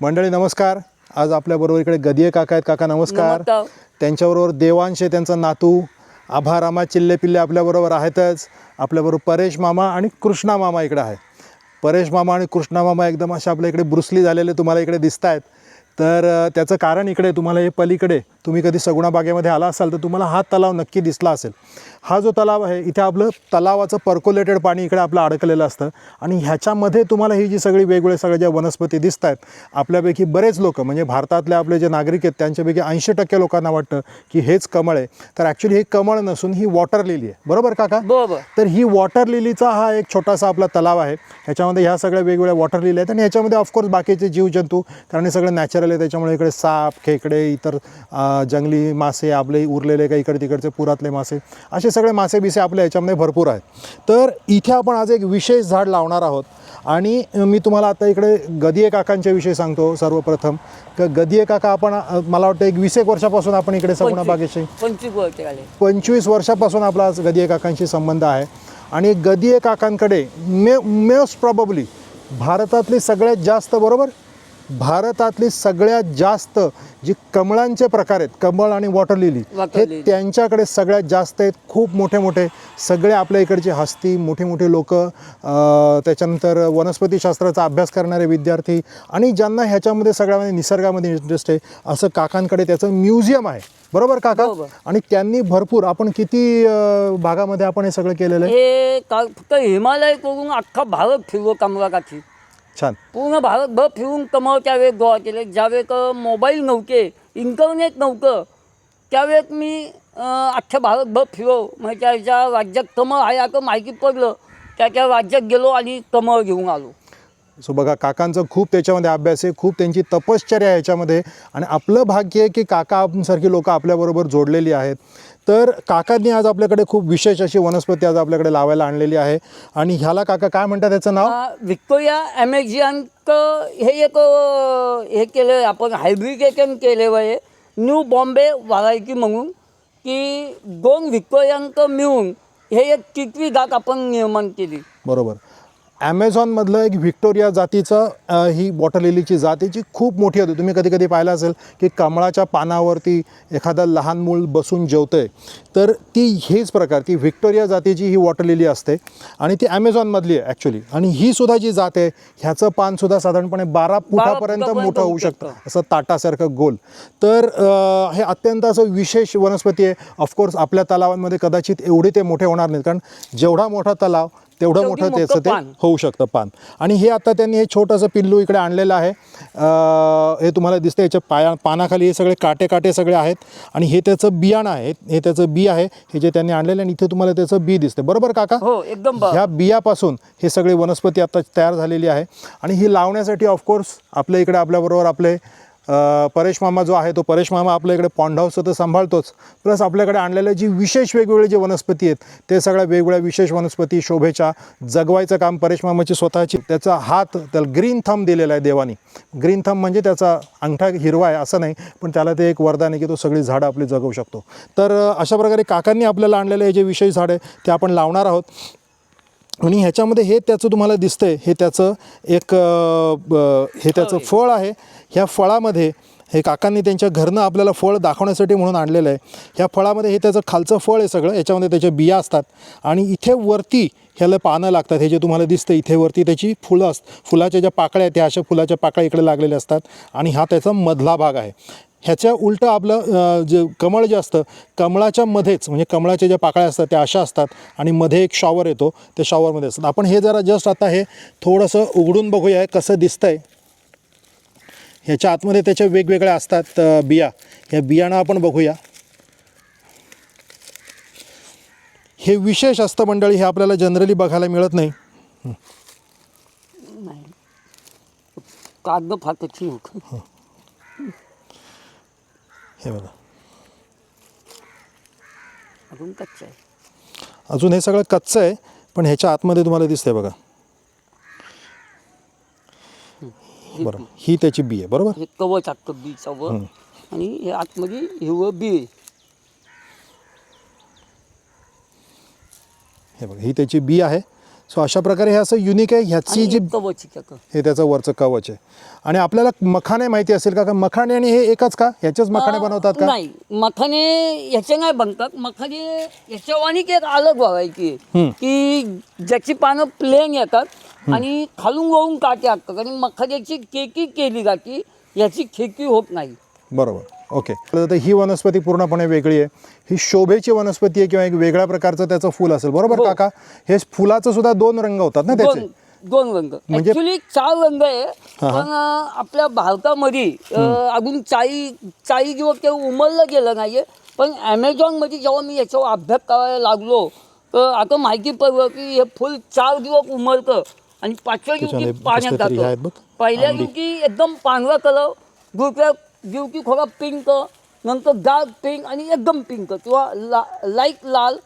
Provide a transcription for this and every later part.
मंडळी नमस्कार. आज आपल्याबरोबर इकडे गदिये काका आहेत. काका नमस्कार. त्यांच्याबरोबर देवांश आहे त्यांचा नातू आभारामा चिल्ले पिल्ले आपल्याबरोबर आहेतच. आपल्याबरोबर परेश मामा आणि कृष्णा मामा इकडे आहे परेश मामा आणि कृष्णा मामा एकदम असे आपल्या इकडे ब्रुसली झालेले तुम्हाला इकडे दिसत आहेत तर त्याचं कारण इकडे तुम्हाला हे पलीकडे तुम्ही कधी सगुणा बागेमध्ये आला असाल तर तुम्हाला हा तलाव नक्की दिसला असेल. हा जो तलाव आहे इथे आपलं तलावाचं पर्कोलेटेड पाणी इकडे आपलं अडकलेलं असतं. आणि ह्याच्यामध्ये तुम्हाला ही जी सगळी वेगवेगळे सगळे ज्या वनस्पती दिसत आहेत आपल्यापैकी बरेच लोक म्हणजे भारतातले आपले जे नागरिक आहेत त्यांच्यापैकी ऐंशी टक्के लोकांना वाटतं की हेच कमळ आहे. तर ॲक्च्युली हे कमळ नसून ही वॉटर लिली आहे. बरोबर काका? बरोबर. तर ही वॉटर लिलीचा हा एक छोटासा आपला तलाव आहे. ह्याच्यामध्ये ह्या सगळ्या वेगवेगळ्या वॉटर लिली आहेत. आणि ह्याच्यामध्ये ऑफकोर्स बाकीचे जीवजंतू कारण हे सगळं नॅचरल आहे त्याच्यामुळे इकडे साप खेकडे इतर जंगली मासे आपले उरलेले काही इकडे तिकडचे पुरातले मासे असे सगळे मासे बिसे आपल्या ह्याच्यामध्ये भरपूर आहेत. तर इथे आपण आज एक विशेष झाड लावणार आहोत. आणि मी तुम्हाला आता इकडे गदिये काकांच्या विषयी सांगतो सर्वप्रथम. तर गदिये काका आपण मला वाटतं एक वीस एक वर्षापासून आपण इकडे सगुणा बागेशी पंचवीस वर्षापासून आपला गदिये काकांशी संबंध आहे. आणि गदिये काकांकडे मे मोस्ट प्रॉबली भारतातली सगळ्यात जास्त बरोबर? भारतातली सगळ्यात जास्त जी कमळांचे प्रकार आहेत कमळ आणि वॉटर लिली हे. त्यांच्याकडे सगळ्यात जास्त आहेत. खूप मोठे मोठे सगळे आपल्या इकडचे हस्ती मोठे मोठे लोक त्याच्यानंतर वनस्पतीशास्त्राचा अभ्यास करणारे विद्यार्थी आणि ज्यांना ह्याच्यामध्ये सगळ्यामध्ये निसर्गामध्ये इंटरेस्ट आहे असं काकांकडे त्याचं म्युझियम आहे. बरोबर काका? बरोबर. आणि त्यांनी भरपूर आपण किती भागामध्ये आपण हे सगळं केलेलं आहे? हे का फक्त हिमालय करून अख्खा भारत फिरलो कमळाकाठी. छान. पूर्ण भारतभर फिरून कमळ त्यावेळेस गोळा केले. ज्यावेळेस मोबाईल नव्हते इंटरनेट नव्हतं त्यावेळेस मी अख्ख्या भारतभर फिरो. मग त्याच्या राज्यात कमळ आहे आता माहिती पडलं. त्या त्या राज्यात गेलो आणि कमळ घेऊन आलो. सो बघा काकांचं खूप त्याच्यामध्ये अभ्यास आहे खूप त्यांची तपश्चर्या आहे याच्यामध्ये. आणि आपलं भाग्य आहे की काका सारखी लोक आपल्याबरोबर जोडलेली आहेत. तर काकांनी आज आपल्याकडे खूप विशेष अशी वनस्पती आज आपल्याकडे लावायला आणलेली आहे. आणि ह्याला काका काय म्हणतात त्याचं नाव? व्हिक्टोरिया ॲमेझियन हे एक हे केलं आपण हायब्रिडेशन केले आहे न्यू बॉम्बे व्हरायटी म्हणून की दोन व्हिक्टोरियांक मिळून हे एक तिसरी जात आपण निर्माण केली. बरोबर. ॲमेझॉनमधलं एक व्हिक्टोरिया जातीचं ही वॉटर लिलीची जात आहे जी खूप मोठी होती. तुम्ही कधी कधी पाहिलं असेल की कमळाच्या पानावरती एखादं लहान मूल बसून जेवतंय. तर ती हेच प्रकार ती व्हिक्टोरिया जातीची ही वॉटर लिली असते आणि ती ॲमेझॉनमधली आहे ॲक्च्युली आणि ही सुद्धा जी जात आहे ह्याचं पानसुद्धा साधारणपणे बारा फुटापर्यंत मोठं होऊ शकतं. असं ताटासारखं गोल. तर हे अत्यंत असं विशेष वनस्पती आहे. ऑफकोर्स आपल्या तलावांमध्ये कदाचित एवढी ते मोठे होणार नाहीत. कारण जेवढा मोठा तलाव तेवढं मोठं त्याचं ते. होऊ शकतं पान. आणि हे आता त्यांनी हे छोटंसं पिल्लू इकडे आणलेलं आहे. हे तुम्हाला दिसतं याच्या पाया पानाखाली हे सगळे काटे काटे सगळे आहेत. आणि हे त्याचं बियाणं आहे. हे त्याचं बी आहे. हे जे त्यांनी आणलेलं आणि इथे तुम्हाला त्याचं बी दिसते बरोबर काका? हो एकदम. ह्या बियापासून हे सगळे वनस्पती आता तयार झालेली आहे. आणि ही लावण्यासाठी ऑफकोर्स आपल्या इकडे आपल्याबरोबर आपले परेश मामा जो आहे तो परेश मामा आपल्या इकडे पॉन्ड हाऊस तर सांभाळतोच. प्लस आपल्याकडे आणलेले जी विशेष वेगवेगळे जे वनस्पती आहेत ते सगळ्या वेगवेगळ्या विशेष वनस्पती शोभेच्या जगवायचं काम परेश मामाची स्वतःची. त्याचा हात त्याला ग्रीन थंब दिलेला आहे देवानी. ग्रीन थंब म्हणजे त्याचा अंगठा हिरवा आहे असं नाही पण त्याला ते एक वरदान आहे की तो सगळी झाडं आपली जगवू शकतो. तर अशा प्रकारे काकांनी आपल्याला आणलेले हे जे विशेष झाड आहे ते आपण लावणार आहोत. आणि ह्याच्यामध्ये हे त्याचं तुम्हाला दिसतंय हे त्याचं एक हे त्याचं. फळ आहे. ह्या फळामध्ये हे काकांनी त्यांच्या घरनं आपल्याला फळ दाखवण्यासाठी म्हणून आणलेलं आहे. ह्या फळामध्ये हे त्याचं खालचं फळ आहे सगळं याच्यामध्ये त्याच्या बिया असतात. आणि इथे वरती ह्याला पानं लागतात हे जे तुम्हाला दिसतं इथे वरती त्याची फुलं अस फुलाच्या ज्या पाकळ्या आहेत त्या अशा फुलाच्या पाकळ्या इकडे लागलेल्या असतात. आणि हा त्याचा मधला भाग आहे. ह्याच्या उलटं आपलं जे कमळ जे असतं कमळाच्या मध्येच म्हणजे कमळाच्या ज्या पाकळ्या असतात त्या अशा असतात आणि मध्ये एक शॉवर येतो त्या शॉवरमध्ये असतात. आपण हे जरा जस्ट आता हे थोडंसं उघडून बघूया कसं दिसतंय. ह्याच्या आतमध्ये त्याच्या वेगवेगळ्या असतात बिया. ह्या बियाणं आपण बघूया. हे विशेष असतं मंडळी हे आपल्याला जनरली बघायला मिळत नाही. कागद होत हे बघा. अजून कच्चं आहे. अजून हे सगळं कच्चं आहे पण ह्याच्या आतमध्ये तुम्हाला दिसतंय बघा. बरं ही त्याची बी आहे बरोबर? हे कवच असतं बीचं वर आणि हे आतमध्ये हिरवं बी आहे. हे बघा ही त्याची बी आहे सो अशा प्रकारे हे असं युनिक आहे. ह्याची जी हे त्याचं वरचं कवच आहे. आणि आपल्याला मखाने माहिती असेल का? का मखाणे आणि हे एकच का? ह्याचेच मखाने बनवतात का? नाही. मखाने याचे नाही बनतात. मखाने याच्यावानी की एक अलग हम्म. की ज्याची पानं प्लेन येतात आणि खालून वळून काटे असतात आणि मखान्याची केकी केली जाते याची खेती होत नाही. बरोबर. ओके तर ही वनस्पती पूर्णपणे वेगळी आहे. ही शोभेची वनस्पती आहे किंवा एक वेगळ्या प्रकारचं त्याचं फूल असेल. बरोबर हो. काका? हे फुलाचं सुद्धा दोन रंग होतात ना त्याचे? दोन रंग. म्हणजे- चार रंग आहे पण आपल्या भारतामध्ये अजून चाई चाई किंवा ते उमललं गेलं नाहीये. पण ॲमेझॉनमध्ये जेव्हा मी याच्यावर अभ्यास करायला लागलो तर आता माहिती पडलं की हे फुल चार दिवस उमलतं आणि पाचव्या दिवशी पाण्यात तरी आहेत जातं. पहिल्या दिवशी एकदम पांढरा कलर दुसऱ्या दिवशी थोडा पिंक नंतर डार्क पिंक आणि एकदम पिंक किंवा ला लाइट लाल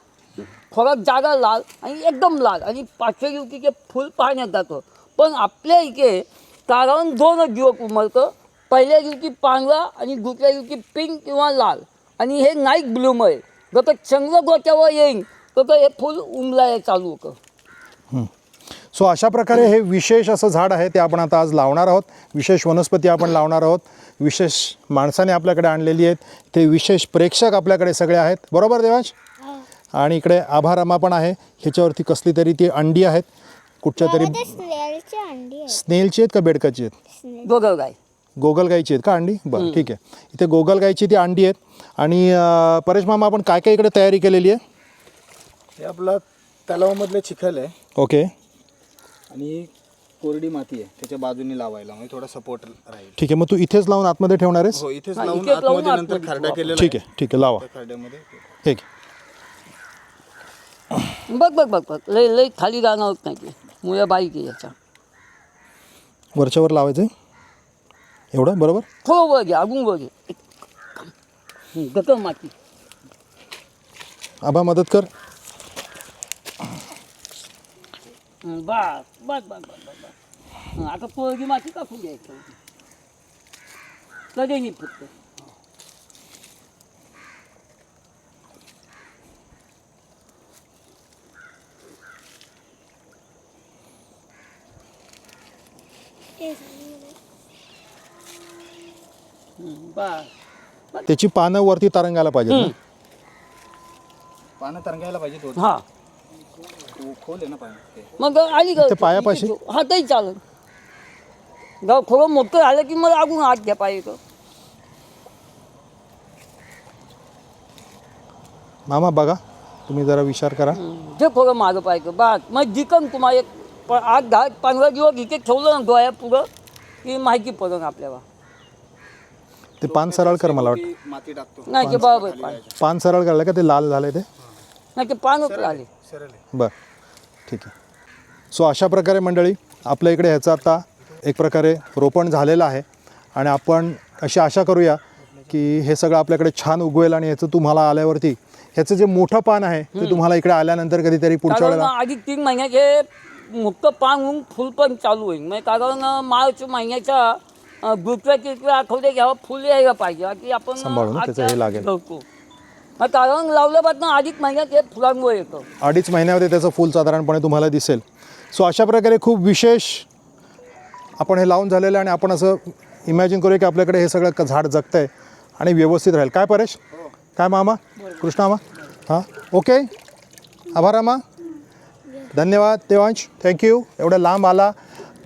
थोडा जागा लाल आणि एकदम लाल. आणि पाचव्या दिवशी फूल फुल पाहण्यात जातं. पण आपल्या इथे कारण दोनच दिवस उमरतं पहिल्या दिवशी पांढरा आणि दुसऱ्या दिवशी पिंक किंवा लाल. आणि हे नाईट ब्लूम आहे जर चंद्र गोट्यावर येईन तर हे फुल उमलाय चालू होतं. सो अशा प्रकारे हे विशेष असं झाड आहे ते आपण आता आज लावणार आहोत. विशेष वनस्पती आपण लावणार आहोत. विशेष माणसाने आपल्याकडे आणलेली आहेत. ते विशेष प्रेक्षक आपल्याकडे सगळे आहेत. बरोबर देवांश? आणि इकडे आभारामा पण आहे. ह्याच्यावरती कसली तरी ती अंडी आहेत. कुठच्या तरी स्नेलची अंडी आहे स्नेलची आहेत का बेडकाची आहेत? स्नेल. दोघं गाय गोगलगाईची आहेत का अंडी? बरं ठीक आहे. इथे गोगलगाईची ती अंडी आहेत. आणि परेश मामा आपण काय काय इकडे तयारी केलेली आहे? हे आपलं तलावामधलं चिखल आहे. ओके. आणि कोरडी माती आहे त्याच्या बाजूने लावायला म्हणजे थोडा सपोर्ट राहील. ठीक आहे मग तू इथेच लावून आतमध्ये ठेवणार आहेस? हो इथेच हा, लावून इथेच लावून आतमध्ये नंतर आतमध्ये. खरडा केलेला ठीक आहे. ठीक आहे लावा. त्या खरड्यामध्ये ठीक आहे. बघ बघ बघ बघ. लय लय खाली गाणं होत नाही ते. मुया बाईक आहे याच्या. वरच्यावर लावायचं आहे एवढं? बरोबर? थोडं वर घे अजून वर घे गतम माती. आबा मदत कर हं, बस बस बस बस बस बस. हं, आता पोरगी माती टाकून घ्यायचं कधी नाही फक्त हं, बस. त्याची पानं वरती तरंगायला? हं. पानं तरंगायला पाहिजे हा. मग आली का? ते पायापाशी? हा काही चालत गाव थोडं मोठं झालं की मग अजून हात घ्या पाहिजे मामा बघा. तुम्ही जरा विचार करा. जे थोडं मागं पाहिजे बस. मग जिकन तुम्हाला एक प- आठ दहा पंधरा दिवस इथे ठेवलं ना डोळ्या पुढं की माहिती पडेल आपल्याला. ते पान सरळ कर मला वाटतं. ती माती टाकतो. नाही ते बरोबर पान. पान सरळ करलं का ते लाल झालंय ते? नाही ते पानच आले बरं. ठीक आहे. सो अशा प्रकारे मंडळी आपल्या इकडे ह्याचं आता एक प्रकारे रोपण झालेलं आहे. आणि आपण अशी आशा करूया की हे सगळं आपल्याकडे छान उगवेल आणि ह्याचं तुम्हाला आल्यावरती ह्याचं जे मोठं पान आहे ते तुम्हाला इकडे आल्यानंतर कधीतरी पुढच्या कारण वेळेला आधी तीन महिन्याचे मोठं पान होऊन फुल पण चालू होईल. म्हणजे कारण मार्च महिन्याच्या अं, दुसऱ्या तिसऱ्या आठवड्यात घ्यावं फुल यायला पाहिजे. की आपण सांभाळून त्याचं हे लागेल. मग कारण लावल्यापासून अधिक महिन्यात हे फुलांवर येतं. अडीच महिन्यामध्ये त्याचं फूल साधारणपणे तुम्हाला दिसेल. सो अशा प्रकारे खूप विशेष आपण हे लावून झालेलं आहे आणि आपण असं इमॅजिन करूया की आपल्याकडे हे सगळं क- झाड जगतं आहे आणि व्यवस्थित राहील. काय परेश? काय मामा? कृष्णा मामा? हां? ओके आभार मामा. धन्यवाद देवांश. थँक्यू एवढं लांब आला.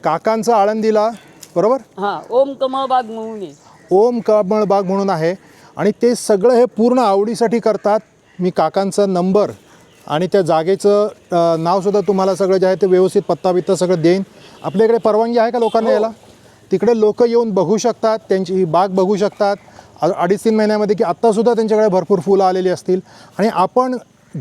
काकांचं आळंदीला बरोबर? हां ओम कमळ बाग म्हणून आहे. ओम कमळ बाग म्हणून आहे. आणि ते सगळं हे पूर्ण आवडीसाठी करतात. मी काकांचा नंबर आणि त्या जागेचं नावसुद्धा तुम्हाला सगळं जे आहे ते व्यवस्थित पत्ता बित्ता सगळं देईन. आपल्याकडे परवानगी आहे का लोकांना यायला? तिकडे लोक येऊन बघू शकतात त्यांची ही बाग बघू शकतात. अडीच तीन महिन्यामध्ये की आत्तासुद्धा त्यांच्याकडे भरपूर फुलं आलेली असतील. आणि आपण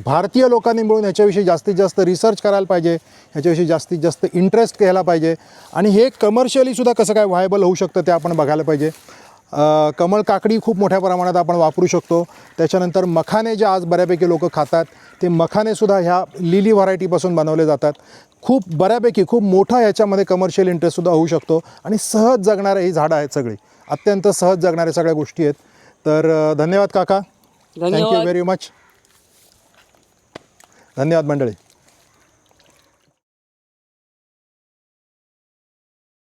भारतीय लोकांनी मिळून ह्याच्याविषयी जास्तीत जास्त रिसर्च करायला पाहिजे. ह्याच्याविषयी जास्तीत जास्त इंटरेस्ट घ्यायला पाहिजे. आणि हे कमर्शियलीसुद्धा कसं काय व्हायबल होऊ शकतं ते आपण बघायला पाहिजे. कमळ काकडी खूप मोठ्या प्रमाणात आपण वापरू शकतो. त्याच्यानंतर मखाने जे आज बऱ्यापैकी लोक खातात ते मखानेसुद्धा ह्या लिली व्हरायटीपासून बनवले जातात. खूप बऱ्यापैकी खूप मोठा ह्याच्यामध्ये कमर्शियल इंटरेस्टसुद्धा होऊ शकतो आणि सहज जगणारे ही झाडं आहेत सगळी. अत्यंत सहज जगणाऱ्या सगळ्या गोष्टी आहेत. तर धन्यवाद काका. थँक्यू व्हेरी मच धन्यवाद मंडळी.